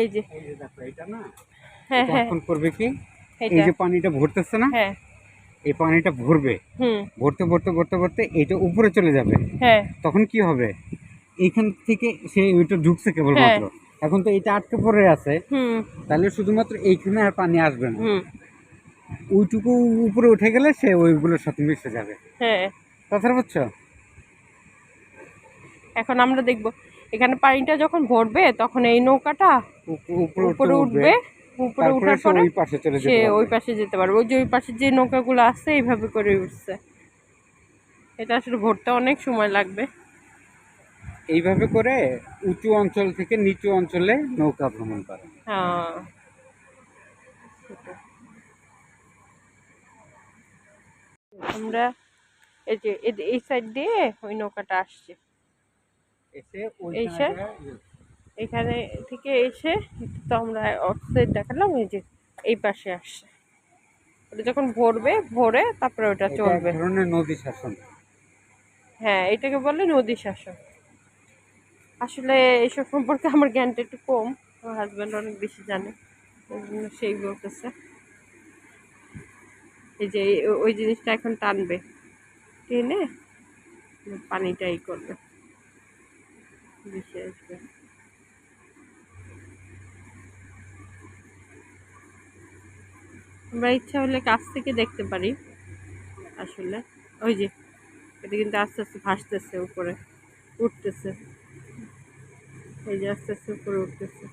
এই যে। হ্যাঁ হ্যাঁ। করবে কি? এই যে পানিটা ভরতেছে না? হ্যাঁ। এই পানিটা ভরবে। ভরতে ভরতে ভরতে ভরতে এইটা উপরে চলে যাবে। হ্যাঁ। তখন কি হবে? এখান থেকে সে ওইটা ঢুকছে কেবলমাত্র। এখন তো এটা আটকে পড়ে আছে। তাহলে শুধুমাত্র এইখানে আর পানি আসবে না। ওইটুকু উপরে উঠে গেলে সে ওইগুলোর সাথে মিশে যাবে। হ্যাঁ। কথাটা বুঝছ? এখন আমরা দেখব। এখানে পানিটা যখন ভরবে তখন এই নৌকাটা উপরে উঠবে। উপরে উঠার পরে ওই পাশে চলে সে ওই। পাশে যেতে পারবে। ওই যে ওই পাশে যে নৌকাগুলো আছে এইভাবে করে উঠছে। এটা আসলে ভরতে অনেক সময় লাগবে। এইভাবে করে উঁচু অঞ্চল থেকে নিচু অঞ্চলে নৌকা ভ্রমণ করে। হ্যাঁ। আমরা এই যে এই সাইড দিয়ে ওই নৌকাটা আসছে। এসে ওই এখানে থেকে এসে তো আমরা অফসাইড দেখালাম এই যে এই পাশে আসছে। ওটা যখন ভরবে ভরে তারপরে ওটা চলবে। নদী শাসন। হ্যাঁ এটাকে বলে নদী শাসন। আসলে এইসব সম্পর্কে আমার জ্ঞানটা একটু কম আমার হাজব্যান্ড অনেক বেশি জানে ওই জন্য সেই বলতেছে। এই যে ওই জিনিসটা এখন টানবে টেনে পানিটা ই করবে। বেশি আসবে আমরা ইচ্ছা হলে কাছ থেকে দেখতে পারি, আসলে। ওই যে, এটা কিন্তু আস্তে আস্তে ভাসতেছে উপরে, উঠতেছে। এই যে আস্তে আস্তে উপরে উঠতেছে।